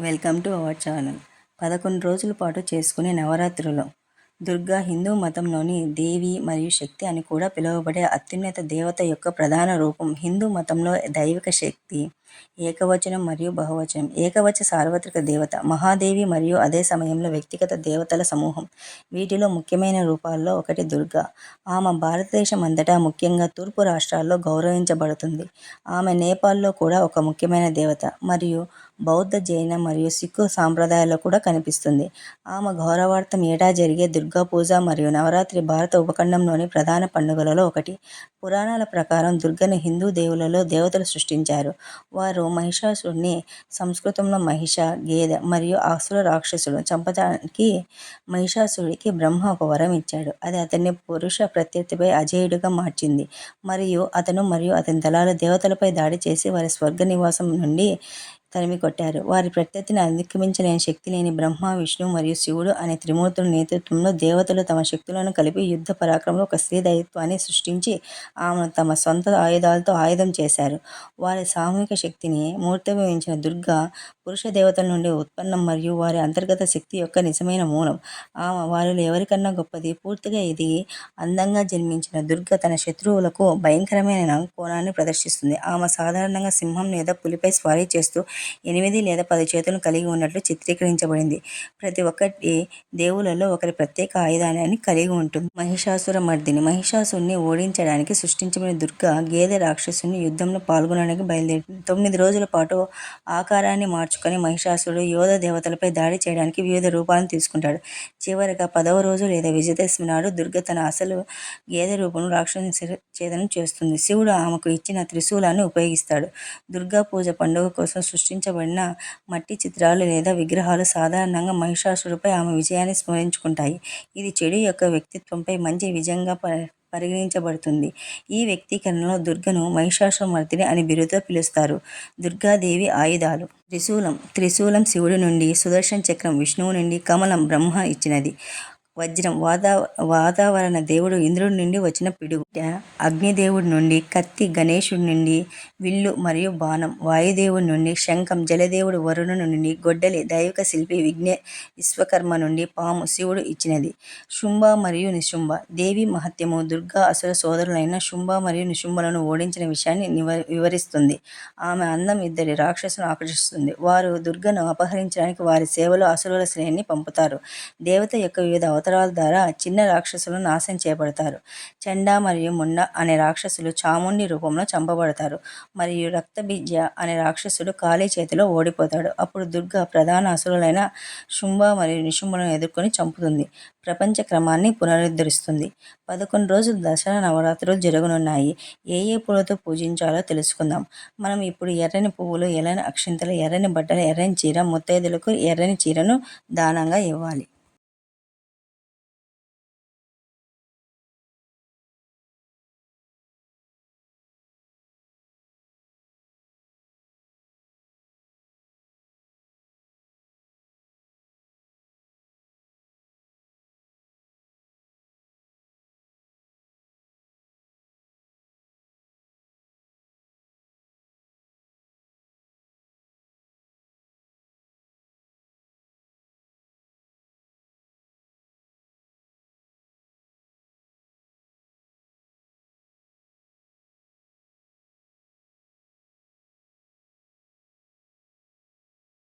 Welcome to our channel. పదకొండు రోజుల పాటు చేసుకునే నవరాత్రులు. దుర్గా హిందూ మతంలోని దేవి మరియు శక్తి అని కూడా పిలువబడే అత్యున్నత దేవత యొక్క ప్రధాన రూపం హిందూ మతంలో దైవిక శక్తి. ఏకవచనం మరియు బహువచనం. ఏకవచ సార్వత్రిక దేవత మహాదేవి మరియు అదే సమయంలో వ్యక్తిగత దేవతల సమూహం. వీటిలో ముఖ్యమైన రూపాల్లో ఒకటి దుర్గా. ఆమె భారతదేశం అంతటా ముఖ్యంగా తూర్పు రాష్ట్రాల్లో గౌరవించబడుతుంది. ఆమె నేపాల్లో కూడా ఒక ముఖ్యమైన దేవత మరియు బౌద్ధ జైన మరియు సిక్కు సాంప్రదాయాల్లో కూడా కనిపిస్తుంది. ఆమె గౌరవార్థం ఏటా జరిగే దుర్గా పూజ మరియు నవరాత్రి భారత ఉపఖండంలోని ప్రధాన పండుగలలో ఒకటి. పురాణాల ప్రకారం దుర్గను హిందూ దేవులలో దేవతలు సృష్టించారు. వారు మహిషాసురుడిని సంస్కృతంలో మహిష గేదె మరియు అసుర రాక్షసుడు చంపడానికి మహిషాసురుడికి బ్రహ్మ ఒక వరం ఇచ్చాడు. అది అతన్ని పురుష ప్రత్యర్థిపై అజేయుడిగా మార్చింది. మరియు అతను మరియు అతని దళాలు దేవతలపై దాడి చేసి వారి స్వర్గ నివాసం నుండి తరిమి కొట్టారు. వారి ప్రత్యర్థిని అధిగమించలేని శక్తి లేని బ్రహ్మ విష్ణు మరియు శివుడు అనే త్రిమూర్తుల నేతృత్వంలో దేవతలు తమ శక్తులను కలిపి యుద్ధ పరాక్రమంలో ఒక స్త్రీ దైత్వాన్ని సృష్టించి ఆమెను తమ సొంత ఆయుధాలతో ఆయుధం చేశారు. వారి సామూహిక శక్తిని మూర్తిభవించిన దుర్గా పురుష దేవతల నుండి ఉత్పన్నం మరియు వారి అంతర్గత శక్తి యొక్క నిజమైన మూలం. ఆమె వారిలో ఎవరికన్నా గొప్పది? పూర్తిగా ఇది అందంగా జన్మించిన దుర్గ తన శత్రువులకు భయంకరమైన కోణాన్ని ప్రదర్శిస్తుంది. ఆమె సాధారణంగా సింహం లేదా పులిపై స్వారీ చేస్తూ ఎనిమిది లేదా పది చేతులను కలిగి ఉన్నట్లు చిత్రీకరించబడింది. ప్రతి ఒక్కటి దేవులలో ఒకరి ప్రత్యేక ఆయుధాన్ని కలిగి ఉంటుంది. మహిషాసుర మర్దిని. మహిషాసుని ఓడించడానికి సృష్టించబడిన దుర్గ గేదె రాక్షసుని యుద్ధంలో పాల్గొనడానికి బయలుదేరింది తొమ్మిది రోజుల పాటు ఆకారాన్ని మార్చుకొని మహిషాసుడు యోధ దేవతలపై దాడి చేయడానికి వివిధ రూపాలను తీసుకుంటాడు. చివరిగా పదవ రోజు లేదా విజయదశమి నాడు దుర్గ తన అసలు గేదె రూపంలో రాక్షసుని ఛేదనం చేస్తుంది. శివుడు ఆమెకు ఇచ్చిన త్రిశూలాన్ని ఉపయోగిస్తాడు. దుర్గా పూజ పండుగ కోసం సృష్టించబడిన మట్టి చిత్రాలు లేదా విగ్రహాలు సాధారణంగా మహిషాసుడిపై ఆమె విజయాన్ని స్మరించుకుంటాయి. ఇది చెడు యొక్క వ్యక్తిత్వంపై మంచి విజయంగా పరిగణించబడుతుంది. ఈ వ్యక్తీకరణలో దుర్గను మహిషాసురమర్దిని అని బిరుదుతో పిలుస్తారు. దుర్గాదేవి ఆయుధాలు. త్రిశూలం. త్రిశూలం శివుడి నుండి సుదర్శన చక్రం విష్ణువు నుండి కమలం బ్రహ్మ ఇచ్చినది. వజ్రం. వాతా వాతావరణ దేవుడు ఇంద్రుడి నుండి వచ్చిన పిడుగు. అగ్నిదేవుడి నుండి కత్తి గణేశుడి నుండి విల్లు మరియు బాణం. వాయుదేవుడి నుండి శంఖం జలదేవుడు వరుణుని నుండి గొడ్డలి దైవిక శిల్పి విఘ్న విశ్వకర్మ నుండి పాము శివుడు ఇచ్చినది. శుంభ మరియు నిశుంభ. దేవి మహత్యము దుర్గా అసుర సోదరులైన శుంభ మరియు నిశుంభలను ఓడించిన విషయాన్ని వివరిస్తుంది. ఆమె అందం ఇద్దరి రాక్షసును ఆకర్షిస్తుంది. వారు దుర్గను అపహరించడానికి వారి సేవలో అసురుల శ్రేణిని పంపుతారు. దేవత యొక్క వివిధ అవతారాల ద్వారా చిన్న రాక్షసులు నాశనం చేయబడతారు. చండా మరియు ముండ అనే రాక్షసులు చాముండి రూపంలో చంపబడతారు. మరియు రక్తబీజ అనే రాక్షసుడు ఖాళీ చేతిలో ఓడిపోతాడు. అప్పుడు దుర్గ ప్రధాన అసురులైన శుంభ మరియు నిశుంభులను ఎదుర్కొని చంపుతుంది. ప్రపంచ క్రమాన్ని పునరుద్ధరిస్తుంది. పదకొండు రోజులు దసరా నవరాత్రులు జరగనున్నాయి. ఏ ఏ పూలతో పూజించాలో తెలుసుకుందాం. మనం ఇప్పుడు ఎర్రని పువ్వులు ఎర్రని అక్షింతలు ఎర్రని బట్టలు ఎర్రని చీర ముత్తైదులకు ఎర్రని చీరను దానంగా ఇవ్వాలి.